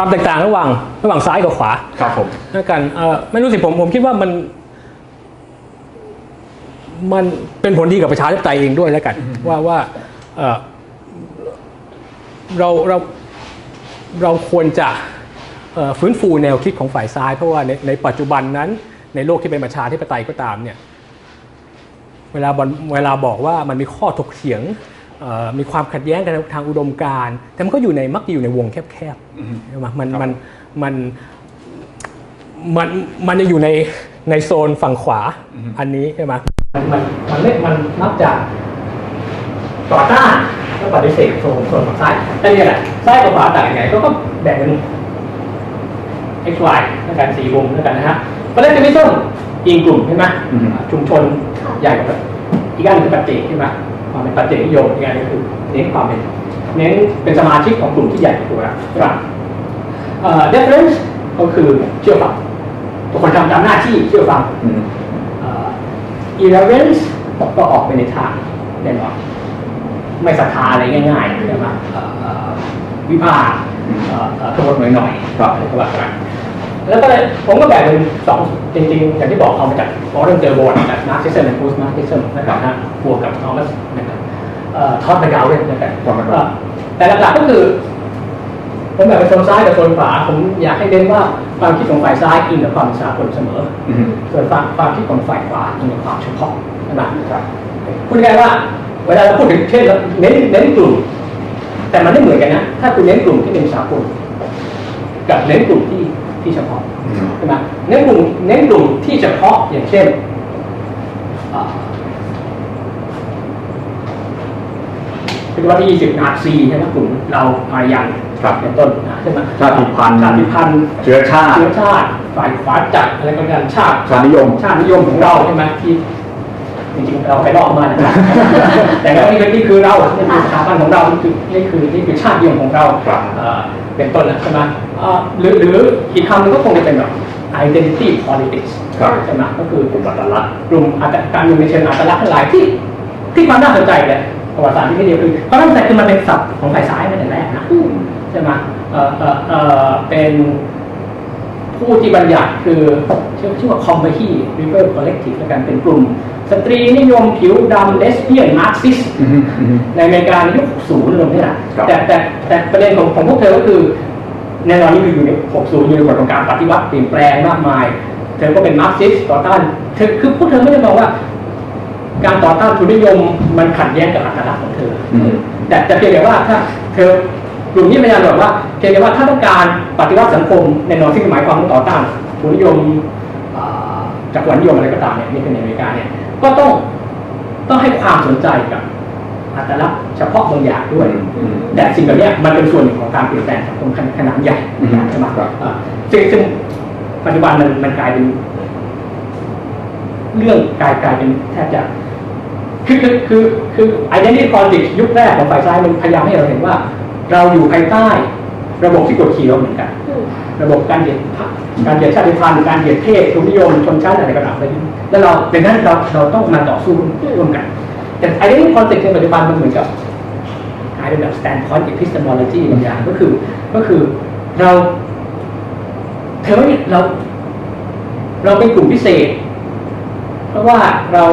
ความแตกต่างระหว่างระหว่างซ้ายกับขวาครับผมแล้วกันเออไม่รู้สิผมผมคิดว่ามัน มันเป็นผลดีกับประชาธิปไตยเองด้วยแล้วกัน ว่าว่าเออเราเราเราควรจะเอ่อฟื้นฟูแนวคิดของฝ่ายซ้าย เพราะว่าในในปัจจุบันนั้น ในโลกที่เป็นประชาธิปไตยก็ตามเนี่ย เวลาบอลเวลาบอกว่ามันมีข้อถกเถียงเอ่อ มีความขัดแย้งกันทางอุดมการณ์แต่มันก็อยู่ในมักจะอยู่ในวงแคบๆใช่ไหมมันมันมันมันมันจะอยู่ในในโซนฝั่งขวาอันนี้ใช่ไหมมันมันมันไม่มันมักจะต่อต้านแล้วปฏิเสธโซนโซนฝั่งซ้ายแต่เนี่ยแหละซ้ายกับขวาต่างยังไงก็ก็แบ่งเป็น x y แล้วกันสี่วงแล้วกันนะฮะประเด็นที่ต้องอิงกลุ่มใช่ไหมอืมชุมชนใหญ่กว่าอีกอันหนึงคือปัจเจกใช่ไหม ความเป็นปัจเจกนิยมอีกอันหนึงคือเน้นความเป็นเน้นเป็นสมาชิกของกลุ่มที่ใหญ่กว่าใช่ปะเอ่อ deference ก็คือเชื่อฟังทุกคนทำตามหน้าที่เชื่อฟังอืมเอ่อ irreverence ก็ออกไปในทางแน่นอนไม่ศรัทธาอะไรง่ายๆใช่ไหมเอ่อเอ่อวิพากษ์เอ่อเอ่อโทษหน่อยๆครับอะไรก็ว่าไป แล้วก็เลยผมก็แบ่งเป็นสองจริงๆ อย่างที่บอกเอามาจากฟอร์เรนเจอร์บอร์ดจากมาร์กซิสเซอร์และโพสต์มาร์กซิสเซอร์นะครับนะบวกกับทอมัสนะครับเอ่อทอดไปกาวเวนนะครับ Todd McGowan เอ่อแต่หลักๆก็คือ ผมแบ่งเป็นโซนซ้ายกับโซนขวาผมอยากให้เน้นว่าความคิดของฝ่ายซ้ายอิงกับความเป็นสากลเสมออืมส่วนความความคิดของฝ่ายขวาอิงกับความเฉพาะใช่ไหมครับพูดง่ายๆว่าเวลาเราพูดถึงเช่นเราเน้นเน้นกลุ่ม แต่มันไม่เหมือนกันนะ ถ้าคุณเน้นกลุ่มที่เป็นสากลกับเน้นกลุ่มที่ ที่เฉพาะอืมใช่ไหมเน้นกลุ่มเน้นกลุ่มที่เฉพาะอย่างเช่นเอ่อเป็นวันที่20นาซีใช่ไหมกลุ่มเราอาร์ยันครับเป็นต้นนะใช่ไหมชาติพันธุ์ชาติพันธุ์เชื้อชาติเชื้อชาติฝ่ายขวาจัดอะไรก็กันชาติชาตินิยม ชาตินิยมของเราใช่ไหมที่จริงๆเราไปลอกมานะครับแต่ก็นี่คือนี่คือเรานี่คือสถาบันของเรานี่คือนี่คือนี่คือชาตินิยมของเราครับ เอ่อเป็นต้นนะใช่ไหมเอ่อหรือหรืออีกคำหนึงก็คงจะเป็นแบบ identity politics ครับใช่ไหมก็คือกลุ่มอัตลักษณ์กลุ่มอัตการเมืองในเชิงอัตลักษณ์ทั้งหลายที่ที่ความน่าสนใจเลยประวัติศาสตร์ที่ไม่ดีคือความน่าสนใจคือมันเป็นศัพท์ของฝ่ายซ้ายมาแต่แรกนะใช่ไหมเอ่อเอ่อเอ่อเป็น ผู้ที่บัญญัติคือชื่อชื่อว่า Combahee River Collective แล้วกันเป็นกลุ่ม สตรีนิยมผิวดำเลสเบี้ยนมาร์กซิสอืมอืมในอเมริกาในยุค60ลงนี่แหละครับแต่แต่แต่ประเด็นของของพวกเธอก็คือแน่นอนนี่คืออยู่ใน60อยู่ในบทของการปฏิวัติเปลี่ยนแปลงมากมาย เธอก็เป็นมาร์กซิสต่อต้านเธอคือพวกเธอไม่ได้มองว่า การต่อต้านทุนนิยมมันขัดแย้งกับอัตลักษณ์ของเธออมแต่แต่เพียงแต่ว่าถ้าเธอ กลุ่มนี้พยายามบอกว่าเพียงแต่ว่าถ้าต้องการปฏิวัติสังคมแน่นอนที่หมายความว่าต่อต้านทุนนิยมอ่าจักรวรรดินิยมอะไรก็ตามเนี่ยนี่เป็นในอเมริกาเนี่ยก็ต้องต้องให้ความสนใจกับอัตลักษณ์เฉพาะบางอย่างด้วยอืมแต่สิ่งแบบเนี้ยมันเป็นส่วนหนึ่งของการเปลี่ยนแปลงสังคมขนาดใหญ่อืมใช่ไหมครับอ่าซึ่งซึ่งปัจจุบันมันมันกลายเป็น เรื่องกลายกลายเป็นแทบจะคือคือคือคือ identity politics ยุคแรกของฝ่ายซ้ายมันพยายามให้เราเห็นว่า เราอยู่ภายใต้ ระบบที่กดขี่เราเหมือนกัน ระบบการเหยียดพรรคการเหยียดชาติพันธุ์การเหยียดเพศทุนนิยมชนชั้นอะไรก็ตามไปแล้วเราดังนั้นเราเราต้องมาต่อสู้ร่วมกัน แต่ identity politics ในปัจจุบันมันเหมือนกับกลายเป็นแบบ standpoint epistemology บางอย่างก็คือก็คือเราเธอเนี่ยเรา เราเป็นกลุ่มพิเศษ เพราะว่าเรา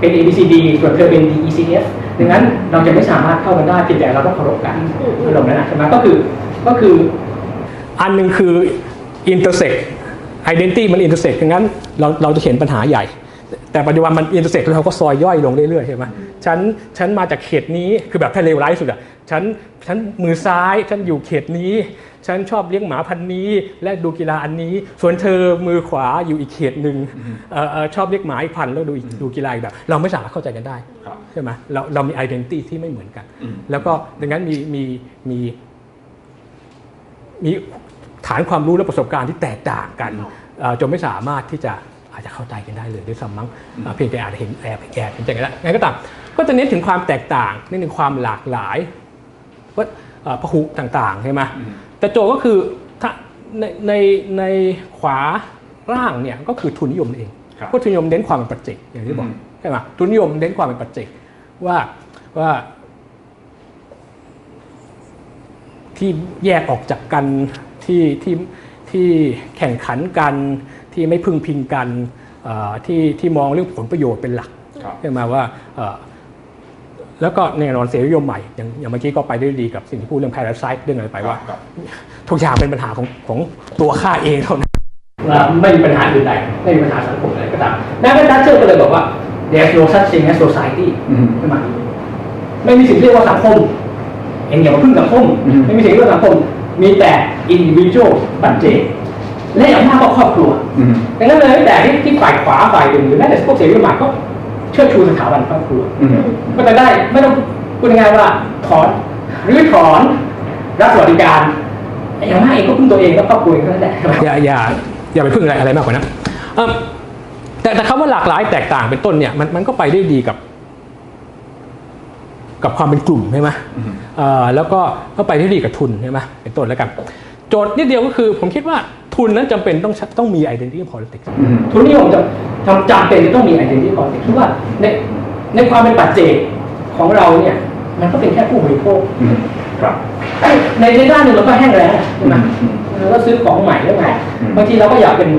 เป็น ABCD ส่วนเธอเป็น DECF ดังนั้นเราจะไม่สามารถเข้ากันได้เพียงแต่เราต้องเคารพกันอืมอารมณ์นั้นนะใช่ไหมก็คือก็คืออันหนึ่งคือ intersect identity มัน intersect ดังนั้นเราเราจะเห็นปัญหาใหญ่ แต่ปัจจุบันมัน intersect แล้วเราก็ซอยย่อยลงเรื่อยๆใช่ไหมฉันฉันมาจากเขตนี้คือแบบถ้าเลวร้ายที่สุดอะ ฉันฉันมือซ้าย ฉันอยู่เขตนี้ ฉันชอบเลี้ยงหมาพันธุ์นี้ และดูกีฬาอันนี้ ส่วนเธอมือขวาอยู่อีกเขตหนึ่งเอ่อเอ่อชอบเลี้ยงหมาอีกพันธุ์แล้วดูอีกดูกีฬาอีกแบบ เราไม่สามารถเข้าใจกันได้ครับใช่ไหมเราเรามี identity ที่ไม่เหมือนกันอืมแล้วก็ดังนั้นมีมีมีมีฐานความรู้และประสบการณ์ที่แตกต่างกันเอ่อจนไม่สามารถที่จะอาจจะเข้าใจกันได้เลยด้วยซ้ำมั้งเอ่อเพียงแต่อาจจะเห็นแอบแอบเห็นใจกันแล้วงั้นก็ตามก็จะเน้นถึงความแตกต่างเน้นถึงความหลากหลาย ว่าเอ่อพหุต่างๆใช่ไหมอืมแต่โจทย์ก็คือถ้าในในในขวาร่างเนี่ยก็คือทุนนิยมนั่นเองครับเพราะทุนนิยมเน้นความเป็นปัจเจกอย่างที่บอกอืมใช่ไหมทุนนิยมเน้นความเป็นปัจเจกว่าว่าที่แยกออกจากกันทที่ที่ที่แข่งขันกันที่ไม่พึ่งพิงกันเอ่อที่ที่มองเรื่องผลประโยชน์เป็นหลักครับใช่ไหมว่าเอ่อ แล้วก็แน่นอนเสรีนิยมใหม่อย่างอย่างเมื่อกี้ก็ไปได้ดีกับสิ่งที่พูดเรื่อง parasite เรื่องอะไรไปว่าครับทุกอย่างเป็นปัญหาของของตัวข้าเองเท่านั้นไม่มีปัญหาอื่นใดไม่มีปัญหาสังคมอะไรก็ตามดังนั้นดัชเชอร์ก็เลยบอกว่า there's no such thing as society อืมใช่ไหมไม่มีสิ่งที่เรียกว่าสังคมเองอย่ามาพึ่งสังคมอืมไม่มีสิ่งที่เรียกว่าสังคม มีแต่ individual ปัจเจกและอย่างมากก็ครอบครัวอืมดังนั้นเลยแต่ที่ที่ฝ่ายขวาฝ่ายหนึ่งหรือแม้แต่พวกเสรีนิยมใหม่ก็ เชิดชูสถาบันครอบครัวอืมก็จะได้ไม่ต้องพูดง่ายๆว่าถอนหรือถอนรัฐสวัสดิการอย่างมากเองก็พึ่งตัวเองแล้วครอบครัวเองเท่านั้นแหละอย่าอย่าอย่าไปพึ่งอะไรอะไรมากกว่านั้นเอิ่มแต่แต่คำว่าหลากหลายแตกต่างเป็นต้นเนี่ยมันมันก็ไปได้ดีกับ กับความเป็นกลุ่มใช่ไหมอืมเอ่อแล้วก็ก็ไปได้ดีกับทุนใช่ไหมเป็นต้นแล้วกันโจทย์นิดเดียวก็คือ ผมคิดว่า ทุนนั้นจำเป็นต้องต้องมี identity politics อืมทุนนิยมจะจำจำเป็นจะต้องมี identity politics เพราะว่าในในความเป็นปัจเจกของเราเนี่ยมันก็เป็นแค่ผู้บริโภคอืมครับในในด้านหนึ่งเราก็แห้งแล้งใช่ไหมอืมเราก็ซื้อของใหม่แล้วไงอืมบางทีเราก็อยากเป็น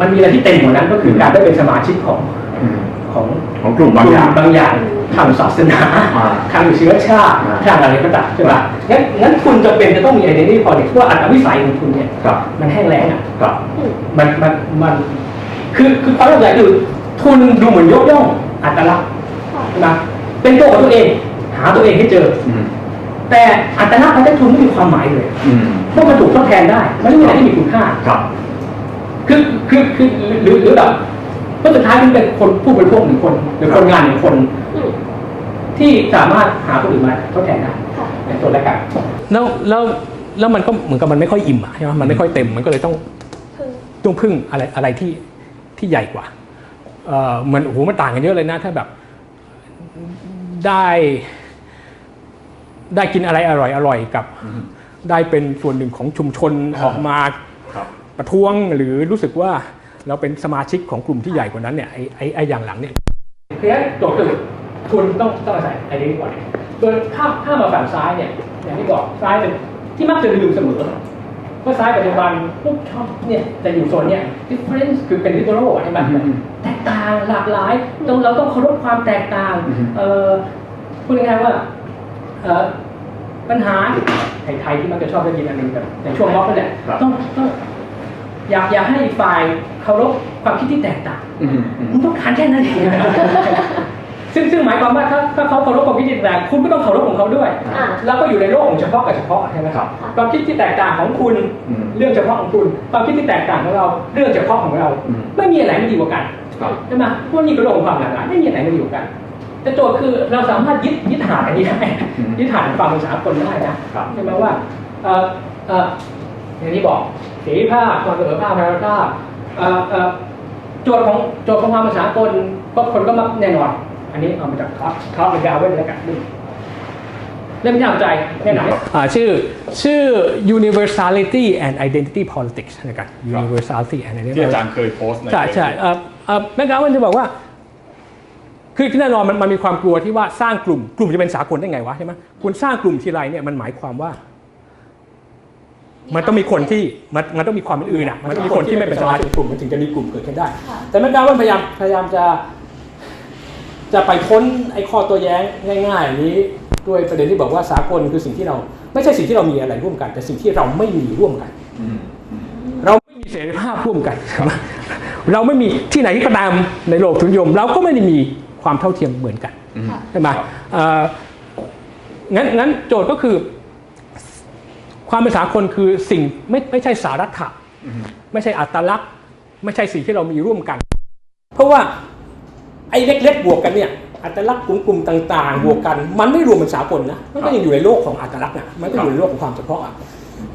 มันมีอะไรที่เต็มกว่านั้นก็คือการได้เป็นสมาชิกของอืม ของของกลุ่มบางอย่างบางอย่างทางศาสนาอ่าทางเชื้อชาติอ่าทางอะไรก็ตามใช่ไหมงั้นงั้นคุณจะเป็นจะต้องมี identity politics เพราะว่าอัตวิสัยของคุณเนี่ยครับมันแห้งแล้งอะครับมันมันมันคือคือความรู้ใหญ่คือทุนดูเหมือนยกย่องอัตลักษณ์ใช่ไหมเป็นตัวของตัวเอง หาตัวเองให้เจออืมแต่อัตลักษณ์ของทุนไม่มีความหมายเลยอืมเพราะมันถูกทดแทนได้มันไม่มีอะไรที่มีคุณค่าครับ คือคือคือหรือหรือแบบ เพราะสุดท้ายมันเป็นคนผู้บริโภคหนึ่งคนหรือคนงานหนึ่งคน ที่สามารถหาคนอื่นมาทดแทนได้ในตัวและกันแล้วแล้วแล้วมันก็เหมือนกับมันไม่ค่อยอิ่มอะใช่ไหมมันไม่ค่อยเต็มมันก็เลยต้องต้องพึ่งอะไรอะไรที่ที่ใหญ่กว่าเอ่อมันโอ้โหมันต่างกันเยอะเลยนะถ้าแบบได้ได้กินอะไรอร่อยอร่อยกับอืมได้เป็นส่วนหนึ่งของชุมชนอ่าออกมาครับประท้วงหรือรู้สึกว่า เราเป็นสมาชิกของกลุ่มที่ใหญ่กว่านั้นเนี่ยไอ้ไอ้ไอ้อย่างหลังเนี่ยเพราะฉะนั้นโจทย์คือทุนต้องต้องอาศัยไอ้นี้ก่อนโดยถ้าถ้ามาฝั่งซ้ายเนี่ยอย่างที่บอกซ้ายเป็นที่มักจะลืมเสมอเพราะซ้ายปัจจุบันปุ๊บชอบเนี่ยจะอยู่โซนเนี่ย difference คือเป็น liberal อะใช่ไหมอืมแตกต่างหลากหลายต้องเราต้องเคารพความแตกต่างอืมเอ่อพูดง่ายๆว่าเอ่อปัญหาไทยๆที่มักจะชอบได้ยินอันหนึงแบบในช่วงม็อบนั่นแหละครับต้องต้อง อยากอยากให้อีกฝ่ายเคารพความคิดที่แตกต่างอืมอืมมึงต้องการแค่นั้นเองซึ่งซึ่งหมายความว่าถ้าถ้าเขาเคารพความคิดที่แตกต่างคุณก็ต้องเคารพของเขาด้วยอ่าแล้วก็อยู่ในโลกของเฉพาะกับเฉพาะใช่ไหมครับความคิดที่แตกต่างของคุณอืมเรื่องเฉพาะของคุณ ความคิดที่แตกต่างของเราเรื่องเฉพาะของเราอืมไม่มีอะไรไม่ดีกว่ากันครับใช่ไหมพวกนี้คือโลกของความหลากหลายไม่มีอะไรไม่ดีกว่ากัน แต่โจทย์คือเราสามารถยึดยึดฐานอันนี้ได้อืมยึดฐานของความเป็นสากลได้นะครับใช่ไหมว่าเอ่อเอ่ออย่างที่บอกเส รีภาพความเสมอภาคพาราภาพเอ่อเอ่อโจทย์ของโจทย์ของความเป็นสากลก็คนก็มักแน่นอน อันนี้เอามาจากท็อปท็อปเป็นดาวเว้นแล้วกันเล่มยาวใจแน่นอนอ่าชื่อชื่อ universality and identity politics นะครับ universality and identity ที่อาจารย์เคยโพสต์ในใช่ใช่เอ่อเอ่อแม่กาวันจะบอกว่าคือแน่นอนมันมันมีความกลัวที่ว่าสร้างกลุ่มกลุ่มจะเป็นสากลได้ไงวะใช่ไหมคุณสร้างกลุ่มทีไรเนี่ยมันหมายความว่า มันต้องมีคนที่มันมันต้องมีความเป็นอื่นอะมันต้องมีคนที่ไม่เป็นสมาชิกกลุ่มมันถึงจะมีกลุ่มเกิดขึ้นได้ค่ะแต่แม่กาวันพยายามพยายามจะ จะไปค้นไอ้ข้อตัวแย้งง่ายๆอย่างนี้ด้วยประเด็นที่บอกว่าสากลคือสิ่งที่เรา ไม่ใช่สิ่งที่เรามีอะไรร่วมกัน แต่สิ่งที่เราไม่มีร่วมกันอืมอืมเราไม่มีเสรีภาพร่วมกัน เราไม่มีที่ไหนก็ตามในโลกทุนนิยม เราก็ไม่ได้มีความเท่าเทียมเหมือนกันอืมใช่ไหมครับเอ่องั้นงั้นโจทย์ก็คือ ความเป็นสากลคือสิ่งไม่ไม่ใช่สารัตถะไม่ใช่อัตลักษณ์ ไม่ใช่สิ่งที่เรามีร่วมกัน เพราะว่าไอ้เล็กๆบวกกันเนี่ยอัตลักษณ์กลุ่มๆต่างๆ บวกกัน มันไม่รวมเป็นสากลนะมันก็ยังอยู่ในโลกของอัตลักษณ์นะมันก็อยู่ในโลกของความเฉพาะอะ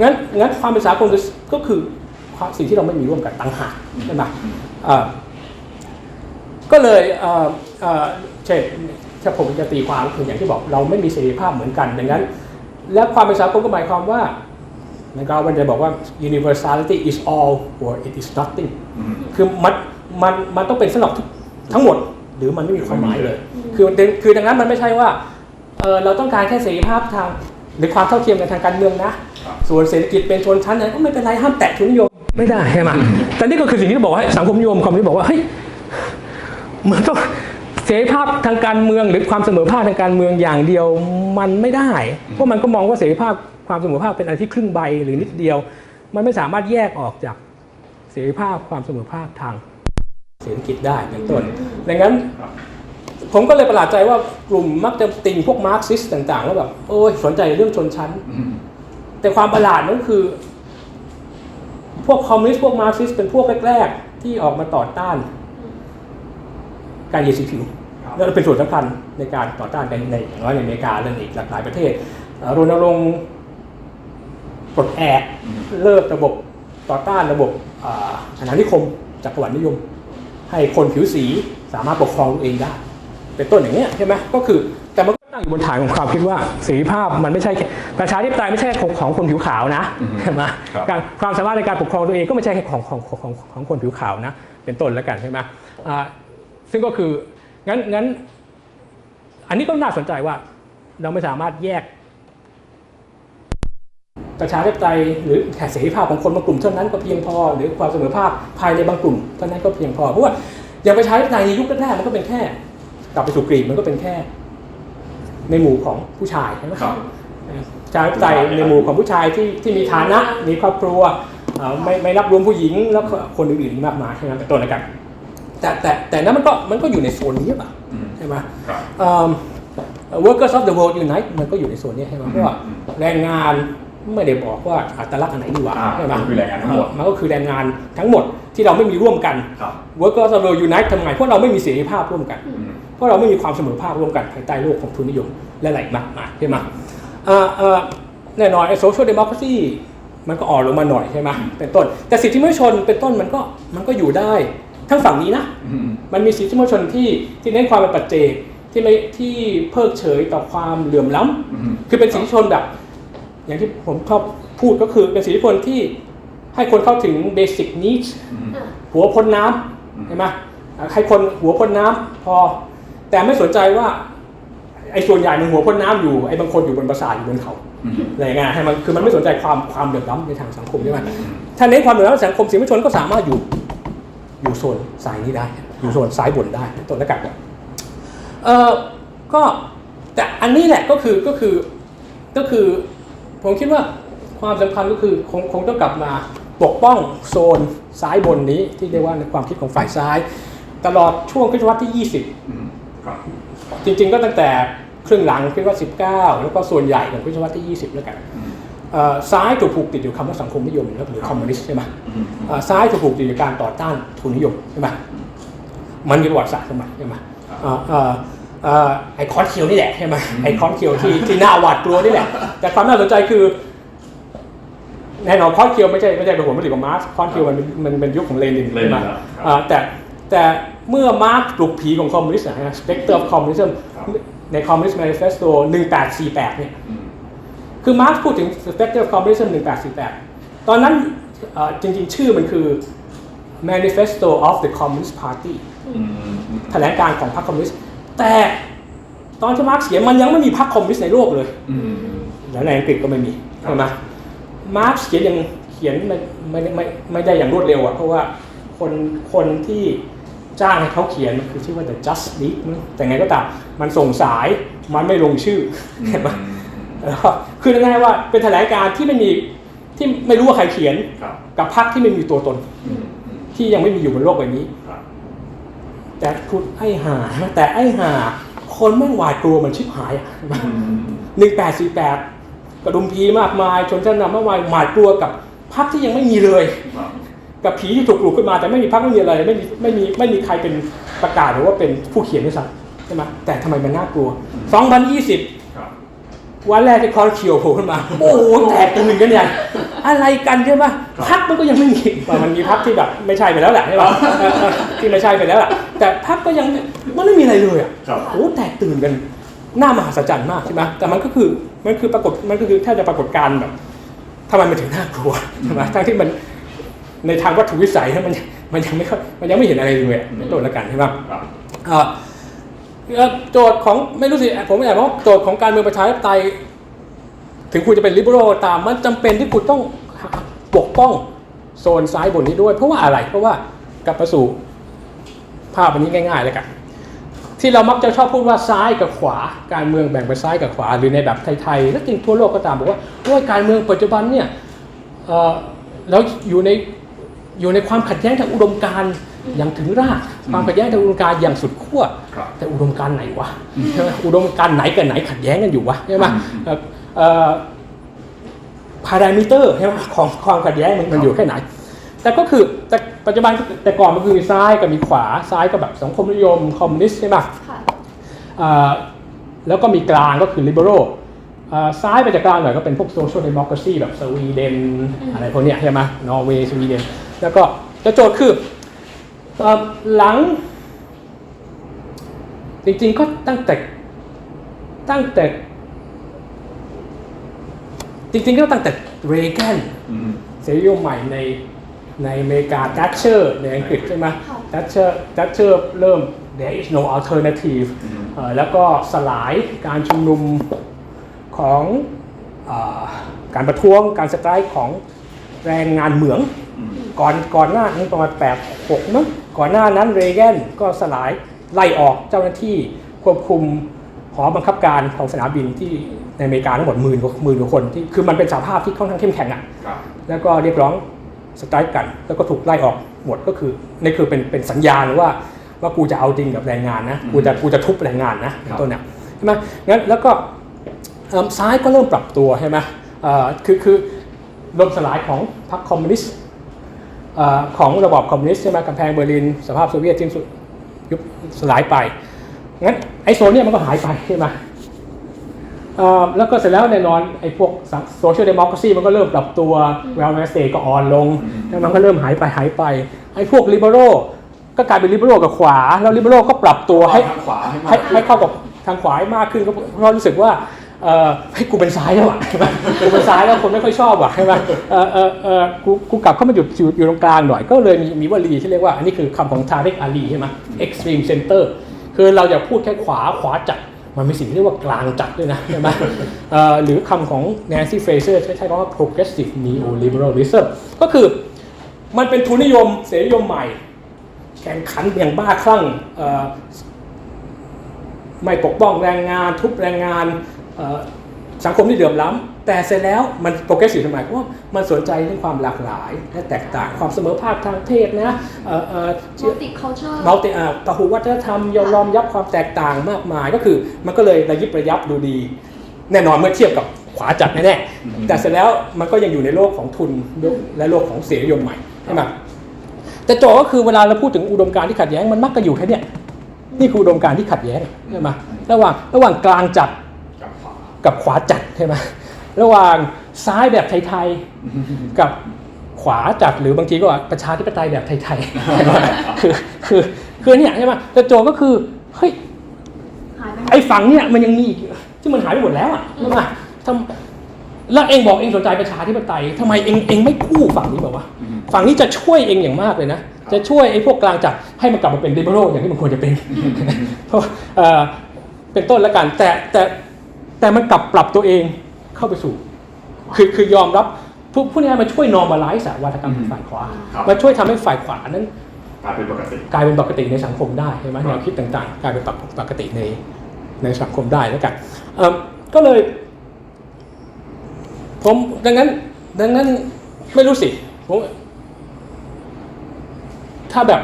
งั้นงั้นความเป็นสากลก็คือสิ่งที่เราไม่มีร่วมกันต่างหากใช่ไหมอ่อก็เลยอ่อเอ่อเช่นถ้าผมจะตีความคืออย่างที่บอกเราไม่มีเสรีภาพเหมือนกันดังนั้น และความเป็นสากลก็หมายความว่านะครับวันจะบอกว่า universality is all or it is nothing อืมคือมันมันมันต้องเป็นสำหรับทุกทั้งหมด หรือมันไม่มีความหมายเลยอืมคือคือดังนั้นมันไม่ใช่ว่าเออเราต้องการแค่เสรีภาพทางหรือความเท่าเทียมกันทางการเมืองนะครับส่วนเศรษฐกิจเป็นชนชั้นนั้นก็ไม่เป็นไรห้ามแตะทุนนิยมไม่ได้ใช่ไหมแต่นี่ก็คือสิ่งที่บอกว่าสังคมนิยมคอมมิวนิสต์บอกว่าเฮ้ยมันต้อง เสรีภาพทางการเมืองหรือความเสมอภาคทางการเมืองอย่างเดียวมันไม่ได้ เพราะมันก็มองว่าเสรีภาพความเสมอภาคเป็นอะไรที่ครึ่งใบหรือนิดเดียว มันไม่สามารถแยกออกจากเสรีภาพความเสมอภาคทางเศรษฐกิจได้เป็นต้นดังนั้น ผมก็เลยประหลาดใจว่ากลุ่มมักจะติงพวกมาร์กซิสต่างๆแล้วแบบโอ้ยสนใจเรื่องชนชั้น แต่ความประหลาดนั่นคือ พวกคอมมิวนิสต์พวกมาร์กซิสเป็นพวกแรก ๆ ที่ออกมาต่อต้าน การเหยียดสีผิวครับแล้วเป็นส่วนสำคัญในการต่อต้านในในอย่างน้อยในอเมริกาเรื่องอีกหลากหลายประเทศเอ่อรณรงค์ปลดแอกอืมเลิกระบบต่อต้านระบบอ่าอาณานิคมจักรวรรดินิยม ให้คนผิวสีสามารถปกครองตัวเองได้ เป็นต้นอย่างเงี้ยใช่ไหมก็คือแต่มันก็ตั้งอยู่บนฐานของความคิดว่าเสรีภาพมันไม่ใช่แค่ประชาธิปไตยไม่ใช่ของของคนผิวขาวนะอือฮึใช่ไหมครับการความสามารถในการปกครองตัวเองก็ไม่ใช่แค่ของของของของของคนผิวขาวนะ เป็นต้นแล้วกันใช่ไหมอ่า ซึ่งก็คืองั้นงั้น อันนี้ก็น่าสนใจว่า เราไม่สามารถแยก ประชาธิปไตยหรือแค่เสรีภาพของคนบางกลุ่มเท่านั้นก็เพียงพอ หรือความเสมอภาคภายในบางกลุ่มเท่านั้นก็เพียงพอเพราะว่าอย่างประชาธิปไตยในยุคแรกๆมันก็เป็นแค่ กลับไปสู่กรีกมันก็เป็นแค่ ในหมู่ของผู้ชายใช่ไหมครับประชาธิปไตยในหมู่ของผู้ชายที่ที่มีฐานะมีครอบครัวเอ่อไม่ไม่รับรวมผู้หญิงแล้วก็คนอื่นๆมากมายใช่ไหมเป็นต้นแล้วกัน แต่แต่แต่นั้นมันก็มันก็อยู่ในโซนนี้ป่ะอืมใช่ไหมครับเอิ่ม workers of the world unite มันก็อยู่ในโซนนี้ใช่ไหมเพราะว่าอืมแรงงานไม่ได้บอกว่าอัตลักษณ์อันไหนดีกว่าอ่าใช่ไหมมันคือแรงงานทั้งหมดมันก็คือแรงงานทั้งหมดที่เราไม่มีร่วมกันครับ workers of the world unite ทำไงเพราะเราไม่มีเสรีภาพร่วมกันอืมเพราะเราไม่มีความเสมอภาคร่วมกันภายใต้โลกของทุนนิยมและอะไรมากมายใช่ไหมเอ่อเอ่อแน่นอนไอ้ social democracy มันก็อ่อนลงมาหน่อยใช่ไหมเป็นต้น แต่สิทธิมนุษยชนเป็นต้นมันก็มันก็อยู่ได้ ทั้งฝั่งนี้นะอืมมันมีสิทธิมนุษยชนที่ที่เน้นความเป็นปัจเจกที่ไม่ที่เพิกเฉยต่อความเหลื่อมล้ำอืมคือเป็นสิทธิชนแบบ อย่างที่ผมชอบพูดก็คือเป็นสิทธิชนที่ให้คนเข้าถึง basic needs อืมหัวพ้นน้อืมำเห็นไหมให้คนหัวพ้นน้ำพอ แต่ไม่สนใจว่าไอ้ส่วนใหญ่มันหัวพ้นน้ำอยู่ไอ้บางคนอยู่บนปราสาทอยู่บนเขาอืมอะไรอย่างเงี้ยให้มันคือมันไม่สนใจความความเดือดร้อนในทางสังคมใช่ไหมถ้าเน้นความเดือดร้อนในสังคมสิทธิมนุษยชนก็สามารถอยู่ อยู่โซนสายนี้ได้ อยู่โซนซ้ายบนได้เป็นต้นแล้วกันเออก็แต่อันนี้แหละก็คือก็คือก็คือผมคิดว่าความสำคัญก็คือคงคงต้องกลับมาปกป้องโซนซ้ายบนนี้ที่เรียกว่าในความคิดของฝ่ายซ้าย ตลอดช่วงศตวรรษที่อืมครับ20 จริงๆก็ตั้งแต่ครึ่งหลังศตวรรษ19 แล้วก็ส่วนใหญ่ของศตวรรษที่ 20 แล้วกันอืมเอ่อ ซ้ายถูกผูกติดอยู่คำว่าสังคมนิยมหรือคอมมิวนิสต์ใช่ไหมอืมเอ่อซ้ายถูกผูกติดอยู่การต่อต้านทุนนิยมใช่ไหมมันมีประวัติศาสตร์สมัยใช่ไหมเอ่อเอ่อเอ่อไอคอนเคียวนี่แหละใช่ไหมไอคอนเคียวที่ที่น่าหวาดกลัวนี่แหละ แต่ความน่าสนใจคือแน่นอนคอนเคียวไม่ใช่ไม่ใช่เป็นหัวผลิตของมาร์กคอนเคียวมันมันเป็นยุคของเลนินเลนินใช่ไหมครับอ่าแต่แต่เมื่อมาร์กปลุกผีของคอมมิวนิสต์นะฮะ Spectre of Communism ครับใน Communist Manifesto 1848เนี่ยอืม คือมาร์กพูดถึง Spectre of Communism 1848 ตอนนั้นเอ่อจริงๆ ชื่อมันคือ Manifesto of the Communist Party อืมอืมแถลงการของพรรคคอมมิวนิสต์ แต่ตอนที่มาร์กเขียนมันยังไม่มีพรรคคอมมิวนิสต์ในโลกเลยอืมแล้วในอังกฤษก็ไม่มีครับใช่ไหมมาร์กเขียนยังเขียนไม่ไม่ไม่ไม่ได้อย่างรวดเร็วอะเพราะว่าคนคนที่จ้างให้เขาเขียนมันคือชื่อว่า the just league มั้งแต่ไงก็ตามมันส่งสายมันไม่ลงชื่อเห็นไหมแล้วก็ คือง่ายๆว่าเป็นแถลงการณ์ที่ไม่มีที่ไม่รู้ว่าใครเขียนครับกับพรรคที่ไม่มีตัวตนอืมอืมที่ยังไม่มีอยู่บนโลกใบนี้ครับแต่คุณไอ้ห่าแต่ไอ้ห่าคนแม่งหวาดกลัวมันชิบหายอะอืมหนึ่งแปดสี่แปดกระดุมพีมากมายชนชั้นนำมากมายหวาดกลัวกับพรรคที่ยังไม่มีเลยครับกับผีที่ถูกปลุกขึ้นมา แต่ไม่มีพรรคไม่มีอะไรไม่มีไม่มีไม่มีใครเป็นประกาศหรือว่าเป็นผู้เขียนด้วยซ้ำใช่ไหมแต่ทำไมมันน่ากลัว 2020ครับ วันแรกที่คอนเคียวโผล่ขึ้นมา โอ้โหแตกตื่นกันเนี่ยอะไรกันใช่ไหมพักมันก็ยังไม่มีแต่มันมีพักที่แบบไม่ใช่ไปแล้วแหละใช่ป่ะเออเออที่ไม่ใช่ไปแล้วแหละแต่พักก็ยังมันไม่มีอะไรเลยอะครับโอ้โหแตกตื่นกันหน้ามหัศจรรย์มากใช่ไหมแต่มันก็คือมันคือปรากฏมันก็คือแทบจะปรากฏการณ์แบบทำไมมันถึงน่ากลัวใช่ไหมทั้งที่มันในทางวัตถุวิสัยนะมันมันยังไม่ค่อยมันยังไม่เห็นอะไรเลยอะเป็นต้นละกันใช่ไหม โจทย์ของไม่รู้สิผมไม่อยากบอกว่าโจทย์ของการเมืองประชาธิปไตย ถึงคุณจะเป็นลิเบอรัลตามมันจำเป็นที่คุณต้องปกป้องโซนซ้ายบนนี้ด้วย เพราะว่าอะไรเพราะว่ากลับมาสู่ภาพอันนี้ง่าย ๆ เลยกันที่เรามักจะชอบพูดว่าซ้ายกับขวา การเมืองแบ่งเป็นซ้ายกับขวา หรือในแบบไทยๆและจริงทั่วโลกก็ตามบอกว่าโอ้ยการเมืองปัจจุบันเนี่ยเอ่อเราอยู่ในอยู่ในความขัดแย้งทางอุดมการณ์ ย่างถึงรากความขัดแย้งทางอุดมการณ์อย่างสุดขั้วครับแต่อุดมการณ์ไหนวะใช่ไหมอุดมการณ์ไหนกับไหนขัดแย้งกันอยู่วะใช่ไหมอืมพารามิเตอร์ใช่ไหมของความขัดแย้งมันมันอยู่แค่ไหน แต่ก็คือแต่ปัจจุบันแต่ก่อนมันคือมีซ้ายกับมีขวาซ้ายก็แบบสังคมนิยมคอมมิวนิสต์ใช่ไหมค่ะอ่าแล้วก็มีกลางก็คือลิเบอรัลซ้ายไปจากกลางหน่อยก็เป็นพวกโซเชียลเดโม c ร a ซีแบบสวีเดนอืมอะไรพวกเนี้ยใช่ไหมนอร์เวย์สวีเดนแล้วก็จะโจทย์คือเอ่อ หลัง จริงๆก็ตั้งแต่ตั้งแต่ จริงๆก็ตั้งแต่เรแกนอืมเสรีนิยมใหม่ในในอเมริกา t ั t เชอร์ในอังกฤษใช่ไหมค่ะ t ั t เชอร์ t ั t เชอร์เริ่ม there is no alternative อืมเอ่อแล้วก็สลายการชุมนุมของเออการประท้วงการสไตรค์ของแรงงานเหมืองอืมก่อนก่อนหน้านี้ประมาณ8 6มั้ง ก่อนหน้านั้นเรแกนก็สลายไล่ออกเจ้าหน้าที่ควบคุมหอบังคับการของสนามบินที่ในอเมริกาทั้งหมดหมื่นกว่าหมื่นกว่าคนที่คือมันเป็นสาภาพที่ค่อนข้างเข้มแข็งอะครับแล้วก็เรียกร้องสไตรค์กัน แล้วก็ถูกไล่ออกหมดก็คือนี่คือเป็นเป็นสัญญาณว่าว่ากูจะเอาจริงกับแรงงานนะกูจะกูจะทุบแรงงานนะเป็นต้นเนี่ยใช่ไหมงั้นแล้วก็เอิ่มซ้ายก็เริ่มปรับตัวใช่ไหมเอ่อคือคือล่มสลายของพรรคคอมมิวนิสต์เอ่อ ของระบอบคอมมิวนิสต์ใช่ไหมกำแพงเบอร์ลินสภาพโซเวียตสิ้นสุดยุบสลายไปงั้นไอโซนเนี่ยมันก็หายไปใช่ไหมเอ่อแล้วก็เสร็จแล้วแน่นอนไอ้พวกโซเชียลเดโม c r a ซีมันก็เริ่มปรับตัวเวลเวสเตก็อ่อนลงอืมแล้วมันก็เริ่มหายไปหายไปไอ้พวกลิเบอรัลก็กลายเป็นลิเบอรัลกับขวา แล้วลิเบอรัลก็ปรับตัวให้ทางขวาให้มาให้กให้เข้ากับทางขวาให้มากขึ้นก็เพราะรู้สึกว่า เออให้กูเป็นซ้ายแล้วอะกูเป็นซ้ายแล้วคนไม่ค่อยชอบอะใช่ไหมเออเออเออกูกูกลับเข้ามาอยู่อยู่อยู่ตรงกลางหน่อยก็เลยมีมีวลีที่เรียกว่าอันนี้คือคำของทาริกอาลีใช่ไหม extreme center คือเราอย่าพูดแค่ขวาขวาจัดมันมีสิ่งที่เรียกว่ากลางจัดด้วยนะใช่ไหมเออหรือคำของ Nancy Fraser ใช้ใช้คำว่า progressive neoliberalism ก็คือมันเป็นทุนนิยมเสรีนิยมใหม่ แข่งขันอย่างบ้าคลั่งไม่ปกป้องแรงงานทุบแรงงาน สังคมที่เดือดร้ำแต่เสร็จแล้วมันโปรเกรสซีฟทำไมเพราะว่ามันสนใจเรื่องความหลากหลายและแตกต่างความเสมอภาคทางเพศนะเอ่อเอ่อ multicultural มัลติอ่าปะหุวัฒนธรรมยอมรอมยับความแตกต่างมากมายก็คือมันก็เลยระยิบระยับดูดี แน่นอนเมื่อเทียบกับขวาจัดแน่ๆแต่เสร็จแล้วมันก็ยังอยู่ในโลกของทุนและโลกของเสรีนิยมใหม่ใช่ไหมแต่โจทย์ก็คือเวลาเราพูดถึงอุดมการณ์ที่ขัดแย้งมันมักจะอยู่แค่เนี้ยนี่คืออุดมการณ์ที่ขัดแย้งใช่ไหมระหว่างระหว่างกลางจัด กับขวากับขวาจัดใช่ไหมระหว่างซ้ายแบบไทยๆกับขวาจัดหรือบางทีก็ว่าประชาธิปไตยแบบไทยๆใช่ไหมคือคือคือเนี่ยใช่ไหมแต่โจทย์ก็คือเฮ้ยหายไปไหมไอ้ฝั่งเนี่ยมันยังมีอีกที่มันหายไปหมดแล้วอะใช่ไหมทำแล้วเองบอกเองสนใจประชาธิปไตยทำไมเองเองไม่กู้ฝั่งนี้แบบว่าอืมฝั่งนี้จะช่วยเองอย่างมากเลยนะจะช่วยไอ้พวกกลางจัดให้มันกลับมาเป็นลิเบอรัลอย่างที่มันควรจะเป็นเพราะเอ่อเป็นต้นแล้วกันแต่แต่ แต่มันกลับปรับตัวเองเข้าไปสู่ คือคือยอมรับพวกพวกนี้มันช่วย normalize อะวัฒกรรมของฝ่ายขวาครับมันช่วยทำให้ฝ่ายขวานั้นกลายเป็นปกติกลายเป็นปกติในสังคมได้ใช่ไหมครับแนวคิดต่างๆ กลายเป็นปกติในในสังคมได้แล้วกันเอิ่มก็เลย ผมดังนั้น ดังนั้นไม่รู้สิผมถ้าแบบ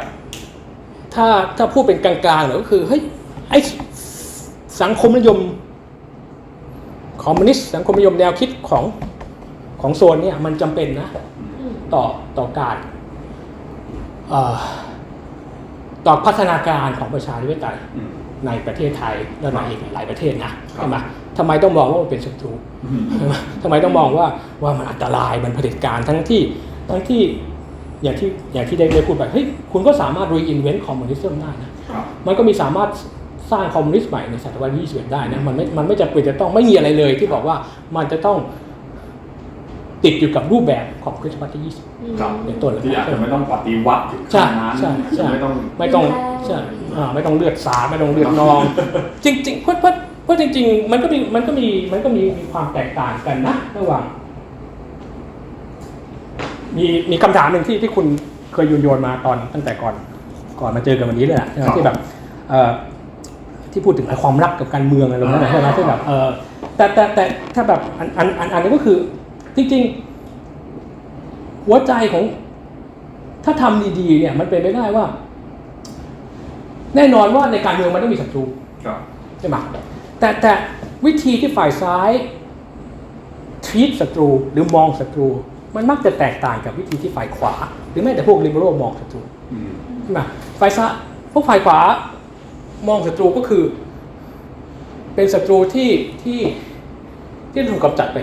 ถ้าถ้าพูดเป็นกลางๆหน่อยก็คือเฮ้ยไอสังคมนิยม คอมมิวนิสต์สังคมนิยมแนวคิดของของโซนเนี่ยมันจำเป็นนะอืมต่อต่อการเอ่อต่อพัฒนาการของประชาธิปไตยอืมในประเทศไทยและในอีกหลายประเทศนะใช่ไหมทำไมต้องมองว่ามันเป็นศัตรูอืมใช่ไหมทำไมต้องมองว่าว่ามันอันตรายมันเผด็จการทั้งที่ทั้งที่อย่างที่อย่างที่ได้ได้พูดไปเฮ้ยคุณก็สามารถ reinvent คอมมิวนิสต์ได้นะครับมันก็มีสามารถ สร้างคอมมิวนิสต์ใหม่ในศตวรรษที่21ได้นะมันไม่มันไม่จำเป็นจะต้องไม่มีอะไรเลย ที่บอกว่ามันจะต้องติดอยู่กับรูปแบบของคริสต์มาสที่อืมครับ20เป็นต้นเลยที่อาจจะไม่ต้องปฏิวัติถึงขใช่นาดนั้นใช่ใช่ไม่ต้องไม่ต้องแรงใช่อ่าไม่ต้องเลือดสาดไม่ต้องเลือดนอง จริงๆเพราะเพราะราะจริง ๆ มันก็มีมันก็มีมันก็มีมีความแตกต่างกันนะระหว่างมีมีคำถามหนึ่งที่ที่คุณเคยโยนโยนมาตอนตั้งแต่ก่อน ก่อนมาเจอกันวันนี้เลยแหละใช่ไหมครับที่แบบเอ่อ ที่พูดถึงไอ้ความรักกับการเมืองอะไรแบบนั้นนะใช่ไหมที่แบบเออแต่แต่แต่ถ้าแบบอันอันอันอันนี้ก็คือ จริง ๆ หัวใจของ ถ้าทำดีๆเนี่ย มันเป็นไปได้ว่า แน่นอนว่าในการเมืองมันต้องมีศัตรูครับใช่ไหมแต่แต่วิธีที่ฝ่ายซ้ายทีตศัตรูหรือมองศัตรู มันมักจะแตกต่างกับวิธีที่ฝ่ายขวา หรือแม้แต่พวกลิเบอรัลมองศัตรูอืมใช่ไหมฝ่ายซ้ายพวกฝ่ายขวา มองศัตรูก็คือ เป็นศัตรูที่ที่ที่ถูกกำจัดไป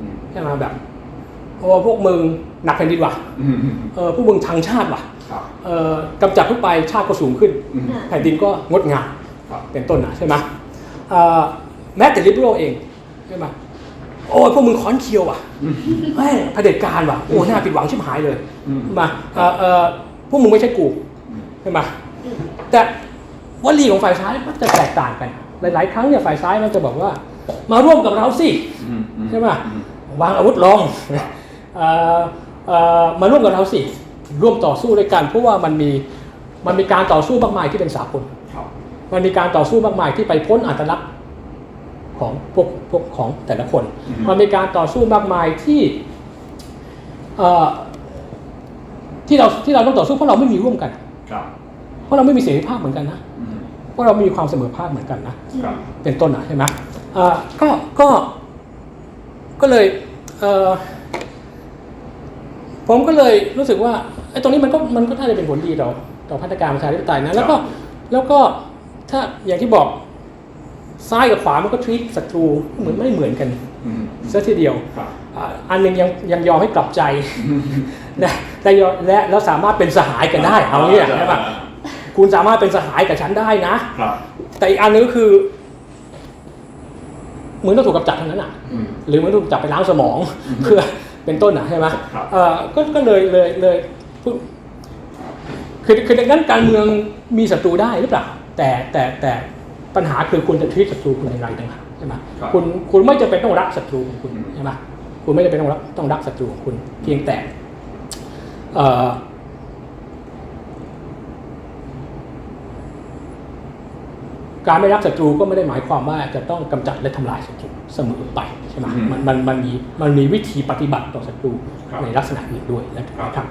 อืมใช่ไหมแบบเพราะว่าพวกมึงหนักแผ่นดินว่ะอืมอืมเออพวกมึงชังชาติว่ะครับเออกำจัดทุกไปชาติก็สูงขึ้นอืมแผ่นดินก็งดงามครับเป็นต้นนะใช่ไหมเอ่อแม้แต่ลิเบอรัลเองใช่ไหมโอ้ยพวกมึงค้อนเคียวว่ะแม่งเผด็จการว่ะโอ้น่าผิดหวังชิบหายเลยอืมใช่ไหมเอ่อเอ่อพวกมึงไม่ใช่กูใช่ไหมแต่ วลีของฝ่ายซ้ายมันจะแตกต่างกัน หลาย ๆ ครั้งเนี่ยฝ่ายซ้ายมันจะบอกว่า มาร่วมกับเราสิอืมอืใช่ไหมอืมวางอาวุธลงเอ่อเอ่อมาร่วมกับเราสิร่วมต่อสู้ด้วยกันเพราะว่ามันมีมันมีการต่อสู้มากมายที่เป็นสากลครับมันมีการต่อสู้มากมายที่ไปพ้นอัตลักษณ์ของพวกพวกของแต่ละคน มันมีการต่อสู้มากมายที่เอ่อที่เราที่เราต้องต่อสู้เพราะเราไม่มีร่วมกันครับเพราะเราไม่มีเสรีภาพเหมือนกันนะอืมเพราะเรามีความเสมอภาคเหมือนกันนะครับเป็นต้นนะใช่ไหมเอ่อก็ก็ก็เลยเอ่อผมก็เลยรู้สึกว่าไอ้ตรงนี้มันก็มันก็น่าจะเป็นผลดีต่อต่อพัฒนาการประชาธิปไตยนะแล้วก็แล้วก็ถ้าอย่างที่บอกซ้ายกับขวามันก็ทวีตศัตรูเหมือนไม่เหมือนกันอืมซะทีเดียวครับอ่าอันหนึงยังยังยอมให้กลับใจนะและยอมและแล้วสามารถเป็นสหายกันได้เอาเนี่ยใช่ปะ คุณสามารถเป็นสหายกับฉันได้นะ ครับ แต่อีกอันนึงก็คือมึงต้องถูกกำจัดเท่านั้นอะ อืม หรือมึงถูกจับไปล้างสมองเพื่อเป็นต้นอะใช่ไหมครับ เอ่อก็ก็เลยเลยเลยพูดคือคือดังนั้นการเมืองมีศัตรูได้หรือเปล่า แต่แต่แต่ปัญหาคือคุณจะทีศัตรูคุณอย่างไรต่างหากใช่ไหมครับคุณคุณไม่จำเป็นต้องรักศัตรูของคุณอืม ใช่ไหมคุณไม่จำเป็นต้องรักต้องรักศัตรูของคุณเพียงแต่ เอ่อ การไม่รักศัตรูก็ไม่ได้หมายความว่าจะต้องกำจัดและทำลายศัตรูเสมอไปใช่ไหมอืมมันมันมันมีมันมีวิธีปฏิบัติต่อศัตรูครับในลักษณะอื่นด้วยนะครับ